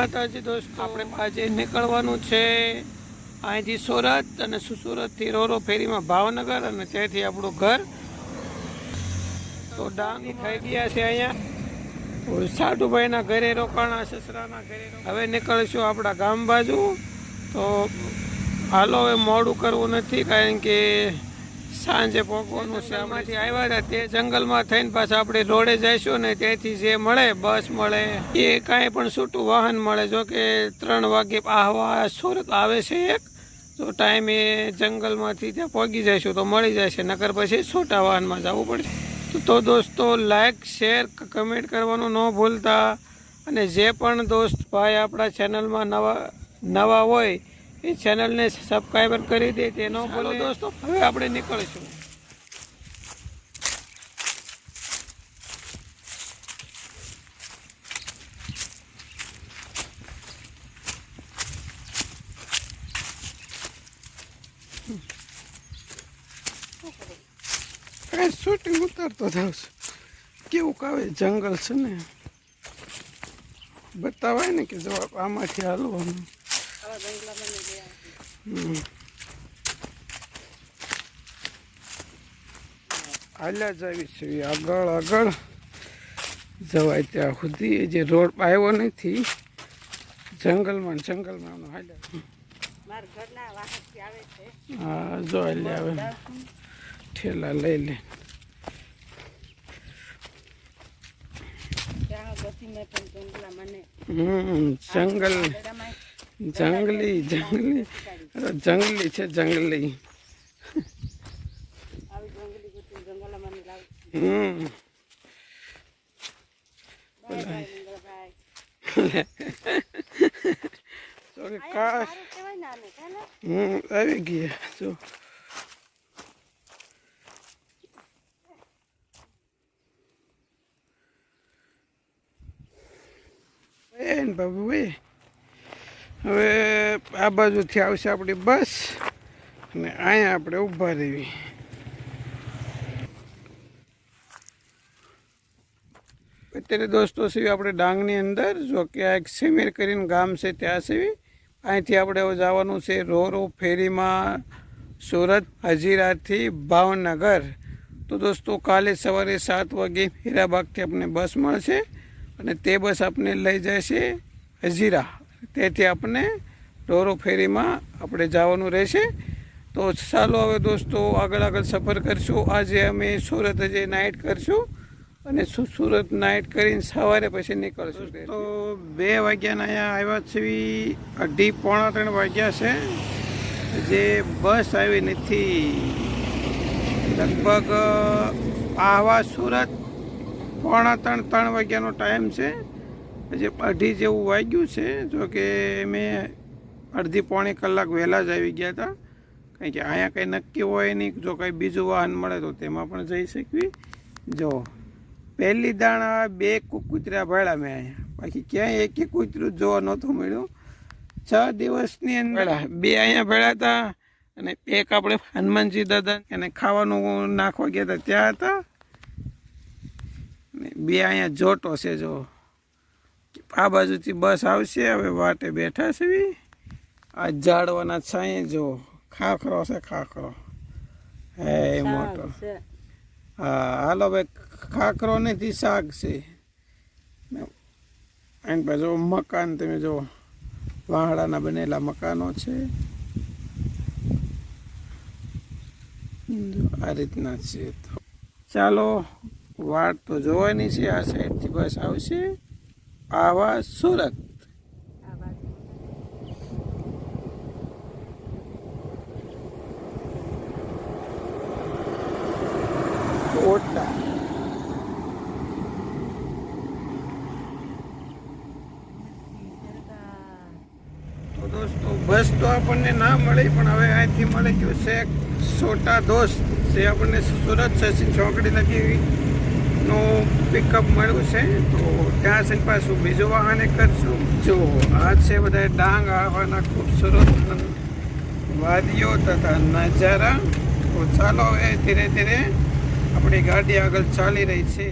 માતાજી દોસ્તો, આપણે આજે નીકળવાનું છે અહીંથી સુરત અને સુરતથી રોરો ફેરીમાં ભાવનગર અને ત્યાંથી આપણું ઘર. તો ડાંગ થઈ ગયા છે અહીંયા. સાધુભાઈના ઘરે રોકાણા, સસરાના ઘરે હવે નીકળશું આપણા ગામ બાજુ. તો હાલો હવે મોડું કરવું નથી કારણ કે સાંજે પહોંચવાનું છે આમાંથી આવ્યા હતા. તે જંગલમાં થઈને પાછા આપણે રોડે જઈશું ને ત્યાંથી જે મળે, બસ મળે. એ કાંઈ પણ છૂટું વાહન મળે. જો કે ત્રણ વાગે આહવા સુરત આવે છે એક, તો ટાઈમે જંગલમાંથી ત્યાં પહોંચી જઈશું તો મળી જશે. નકર પછી છોટા વાહનમાં જવું પડશે. તો- દોસ્તો લાઈક શેર કમેન્ટ કરવાનું ન ભૂલતા. અને જે પણ દોસ્ત ભાઈ આપણા ચેનલમાં નવા નવા હોય એ ચેનલને સબસ્ક્રાઈબર કરી દે તેનો બોલો. દોસ્તો હવે આપણે નીકળીશું. કાંઈ શૂટિંગ ઉતારતો થાવ છું. કેવું કાવે જંગલ છે ને. બતાવાય ને કે જવાબ આમાંથી હાલવાનું. હાલ્યા જવી છે આગળ આગળ. જવાય ત્યાં સુધી. એ જે રોડ આવ્યો નથી જંગલમાં જંગલમાં હાલ્યા. હા જો હાલ્યા આવે. ઠેલા લઈ લે. હમ જંગલ. જંગલી જંગલી. જંગલી છે જંગલી. હમ. આવી ગયા જો. એન બાબુ હવે આ બાજુથી આવશે આપણી બસ અને અહીંયા આપણે ઊભા રહેવી અત્યારે દોસ્તો સિવાય આપણે ડાંગની અંદર, જો કે આ એક સિમેર કરીને ગામ છે ત્યાં સિવાય અહીંથી આપણે હવે જવાનું છે રો રો ફેરીમાં, સુરત, હજીરાથી ભાવનગર. તો દોસ્તો કાલે સવારે સાત વાગે હીરાબાગથી આપણને બસ મળશે અને તે બસ આપણને લઈ જશે હજીરા. તેથી આપણને રોરો ફેરીમાં આપણે જવાનું રહેશે. તો ચાલો હવે દોસ્તો, આગળ આગળ સફર કરશું. આજે અમે સુરત જે નાઇટ કરશું અને સુરત નાઇટ કરીને સવારે પછી નીકળશું. તો બે વાગ્યાના અહીંયા આવ્યા છે અઢી પોણા ત્રણ વાગ્યા છે. જે બસ આવી નથી. લગભગ આવા સુરત પોણા ત્રણ ત્રણ વાગ્યાનો ટાઈમ છે. જે અઢી જેવું વાગ્યું છે. જો કે મેં અડધી પોણી કલાક વહેલા જ આવી ગયા હતા. કારણ કે અહીંયા કંઈ નક્કી હોય નહીં જો કંઈ બીજું વાહન મળે તો તેમાં પણ જઈ શકવી. જો પહેલી દાણા બે કૂતરા ભાડા મેં અહીંયા. બાકી ક્યાંય એક કૂતરું જોવા નહોતું મળ્યું. છ દિવસની અંદર બે અહીંયા ભેળા હતા અને એક આપણે હનુમાનજી દાદા એને ખાવાનું નાખવા ગયા હતા. ત્યાં હતા. બે અહીંયા જોટો છે જો. આ બાજુથી બસ આવશે હવે વાટે બેઠા છે. આ ઝાડવાના છાંયે જો ખાખરો છે ખાખરો. હે મોટો. હા હાલો ભાઈ ખાખરો નથી શાક છે. એની બાજુ મકાન તમે જો વાહડાના બનેલા મકાનો છે. આ રીતના છે તો. ચાલો વાટ તો જોવાની છે આ સાઈડથી બસ આવશે. આવા સુરત ઓટા તો બસ તો આપણને ના મળી, પણ હવે અહીંથી મળી ગયું છે સોટા દોસ્ત. જે આપણને સુરત સચિન ચોકડી લગી નું પિકઅપ મળ્યું છે. તો ત્યાં સુધી પાછું બીજું વાહન કરશું. જો, આ છે બધા ડાંગ આવવાના ખૂબસૂરત વાદીઓ તથા નજારા. તો ચાલો હવે ધીરે ધીરે આપણી ગાડી આગળ ચાલી રહી છે.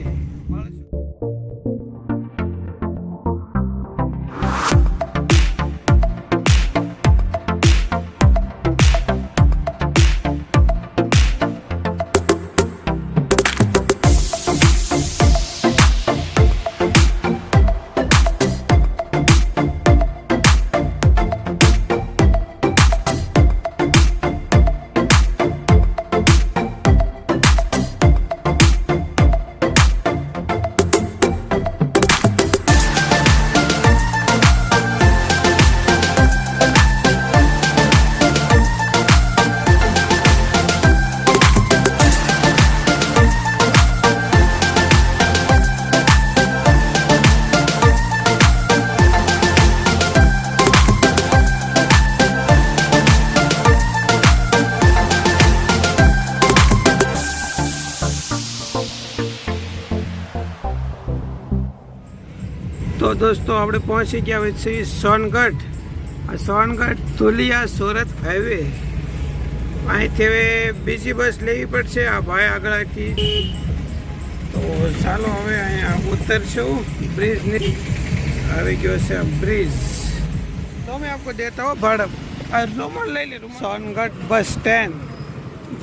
દોસ્તો, આપણે પહોંચી ગયા હોય છે સોનગઢ. આ સોનગઢ ધુલિયા સુરત હાઈવે અહીંથી હવે બીજી બસ લેવી પડશે. આ ભાઈ આગળથી. તો ચાલો હવે અહીંયા ઉતરશું. બ્રિજની આવી ગયો છે બ્રિજ તો મેં આપકો દેતા હો ભાડમ. આ રૂમાલ લઈ લે સોનગઢ બસ સ્ટેન્ડ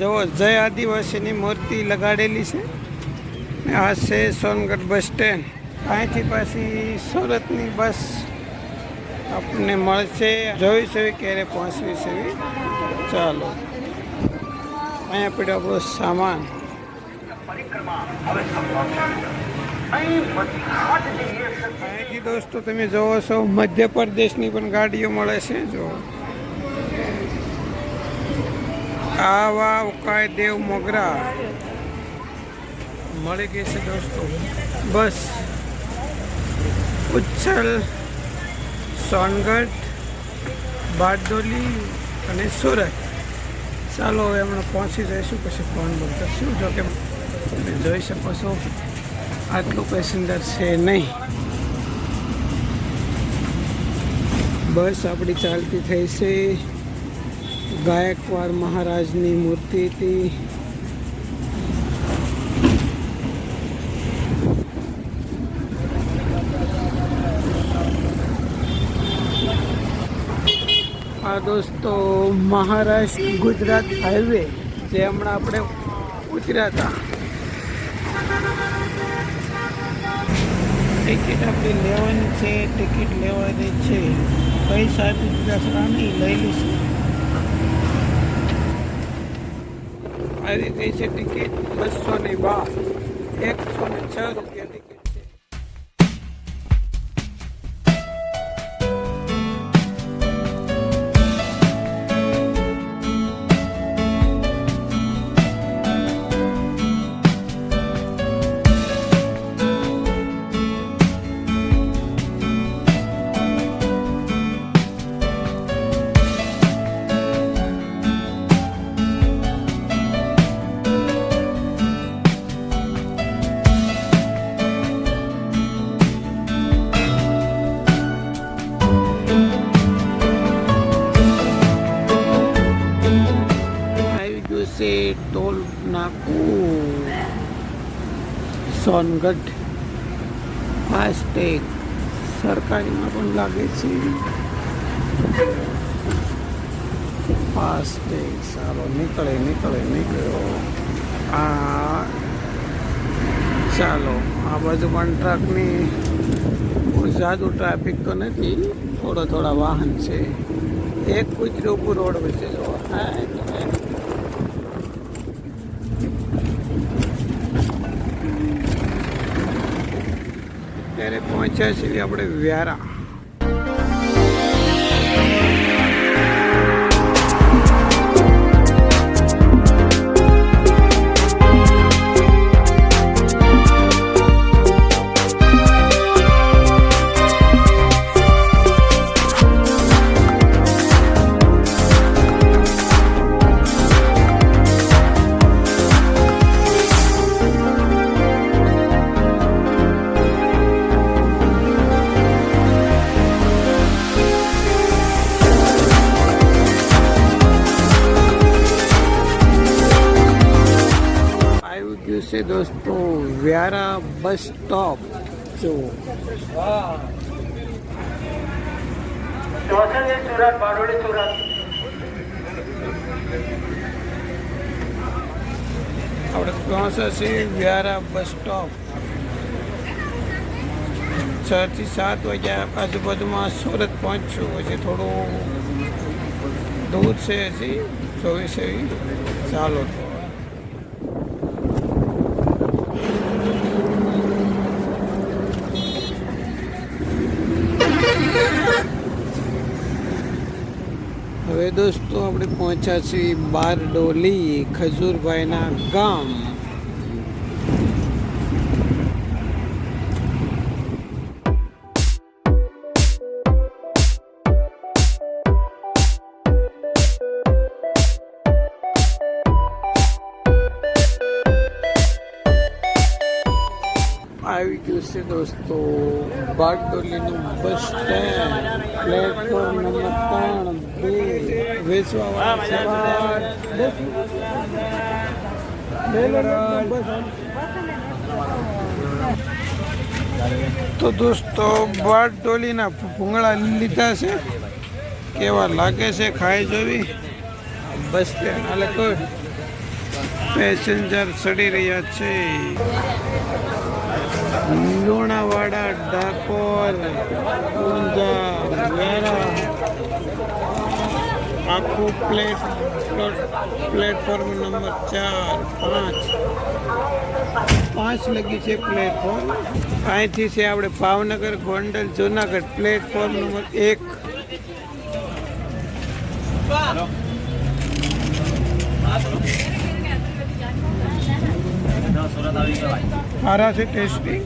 જુઓ, જય આદિવાસીની મૂર્તિ લગાડેલી છે. આ છે સોનગઢ બસ સ્ટેન્ડ અહીંથી પાછી સુરતની બસ આપણને મળશે. જોઈ છે ક્યારે પહોંચવી છે. ચાલો. અહીંયા પડ્યો આપણો સામાન. અહીંથી દોસ્તો તમે જોવો છો, મધ્યપ્રદેશની પણ ગાડીઓ મળે છે, જો. આવા ઉકાય દેવ મોગરા. મળી ગઈ છે દોસ્તો. બસ. ઉચ્છલ, સોનગઢ, બારડોલી અને સુરત. ચાલો હવે હમણાં પહોંચી જઈશું, પછી ફોન બંધ કરશું જો કે તમે જોઈ શકો છો, આટલું પેસેન્જર છે નહીં. બસ આપણી ચાલતી થઈ છે. ગાયકવાડ મહારાજની મૂર્તિ હતી. દોસ્તો, મહારાષ્ટ્ર ગુજરાત હાઈવે જે હમણાં આપણે ઉતર્યા હતા. ટિકિટ આપણે લેવાની છે ટિકિટ લેવાની છે. કઈ સાહેબ છે લઈ લઈશું. આવી રીતે છે ટિકિટ બસો ને બાર એકસો ને છ રૂપિયા સોનગઢ. ફાસ્ટેગ સરકારીમાં પણ લાગે છે. ફાસ્ટેગ સારો. નીકળે નીકળે, નીકળ્યો. આ ચાલો, આ બાજુ પણ ટ્રકની બહુ જાદુ ટ્રાફિક તો નથી. થોડા થોડા વાહન છે. એક કૂતરું રોડ વચ્ચે જો. હા એ તો હે. ત્યારે પહોંચ્યા છીએ આપણે વ્યારા. આવી ગયું છે દોસ્તો વ્યારા બસ સ્ટોપ. જો. આપણે પહોંચ્યા છીએ વ્યારા બસ સ્ટોપ. છ થી સાત વાગ્યા આજુબાજુમાં સુરત પહોંચશું પછી થોડું દૂર છે હજી. ચોવીસ એવી. ચાલો તો હવે દોસ્તો આપણે પહોંચ્યા છીએ બારડોલી ખજૂરભાઈના ગામ. આવી ગયું છે દોસ્તો. બારડોલીનું બસ સ્ટેન્ડ, પ્લેટફોર્મ નંબર ત્રણ, બે વેચવા તો દોસ્તો બારડોલીના ભૂંગળા લીધા છે. કેવા લાગે છે, ખાઈ જોવી? Bus stand. એટલે કોઈ પેસેન્જર ચડી રહ્યા છે. લુણાવાડા, ડાકોર, ઊંઝા, વેરા. આખું પ્લેટ, પ્લેટફોર્મ નંબર ચાર, પાંચ. પાંચ લગી છે પ્લેટફોર્મ. અહીંથી છે આપણે ભાવનગર, ગોંડલ, જુનાગઢ. પ્લેટફોર્મ નંબર એક. સારા છે ટેસ્ટી.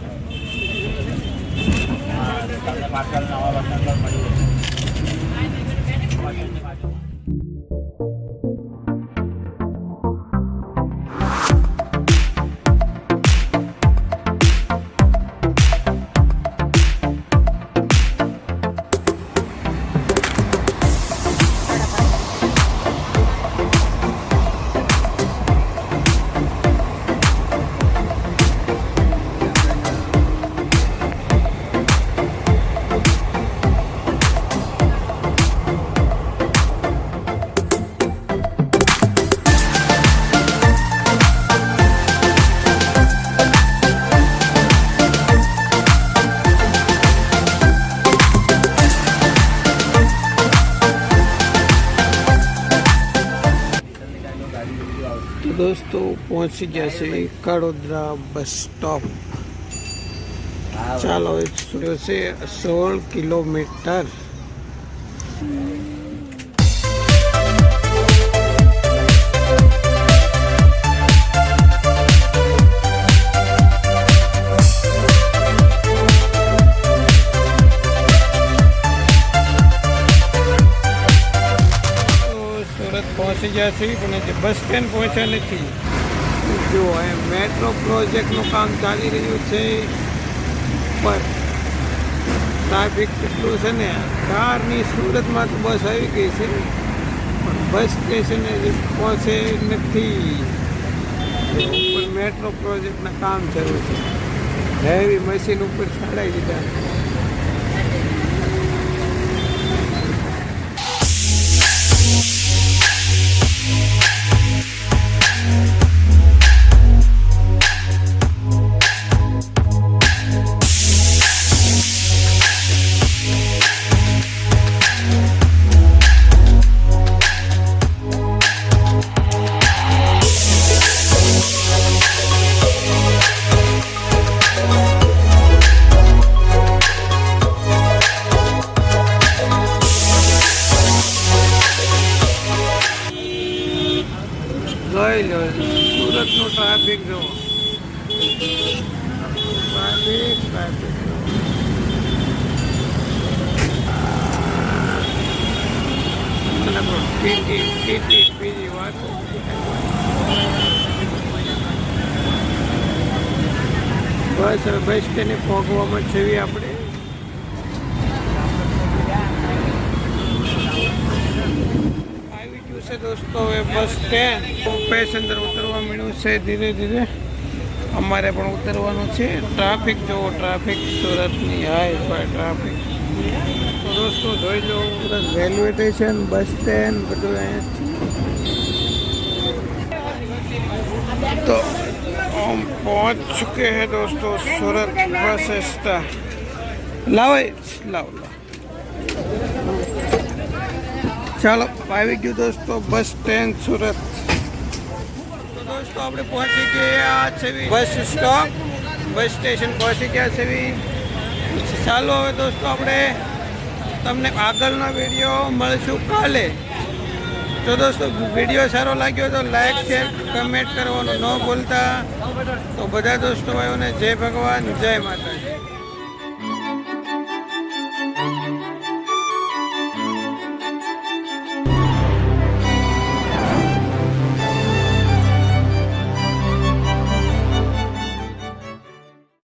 તો પહોંચી ગયા છે કડોદરા બસ સ્ટોપ. ચાલો એ છે સોળ કિલોમીટર. પહોંચી ગયા છે પણ હજી બસ સ્ટેન્ડ પહોંચ્યા નથી જો, એ મેટ્રો પ્રોજેક્ટનું કામ ચાલી રહ્યું છે. પણ ટ્રાફિક કેટલું છે ને, કારની સુરતમાં તો બસ આવી ગઈ છે. પણ બસ સ્ટેશને પહોંચે નથી. મેટ્રો પ્રોજેક્ટના કામ જરૂર છે. હેવી મશીન ઉપર ચડાવી દીધા. ટીટી ટીટી બીજી વાત બસ હવે બસ તેને પહોંચવામાં જઈએ આપણે આવી ગયું છે દોસ્તો હવે બસ સ્ટેન્ડ પેસેન્જર ઉતરવા મળ્યું છે ધીરે ધીરે અમારે પણ ઉતરવાનું છે ટ્રાફિક જોવો ટ્રાફિક સુરતની હાઈ ફાઈ ટ્રાફિક તો દોસ્તો જોઈ લો Surat railway station bus stand બધું અહીંયા છે તો हम पहुंच चुके हैं दोस्तों सूरत बस स्टैंड लाओ ये, लाओ लाओ ચાલો આવી ગયું દોસ્તો બસ સ્ટેન્ડ તો દોસ્તો આપણે પહોંચી ગયા છે બસ સ્ટોપ બસ સ્ટેશન પહોંચી ગયા છે ચાલો હવે દોસ્તો આપણે તમને આગળનો વીડિયો મળશું કાલે. તો દોસ્તો વીડિયો સારો લાગ્યો તો લાઈક શેર કમેન્ટ કરવાનું ન ભૂલતા. તો બધા દોસ્તો ભાઈઓને જય ભગવાન જય માતાજી.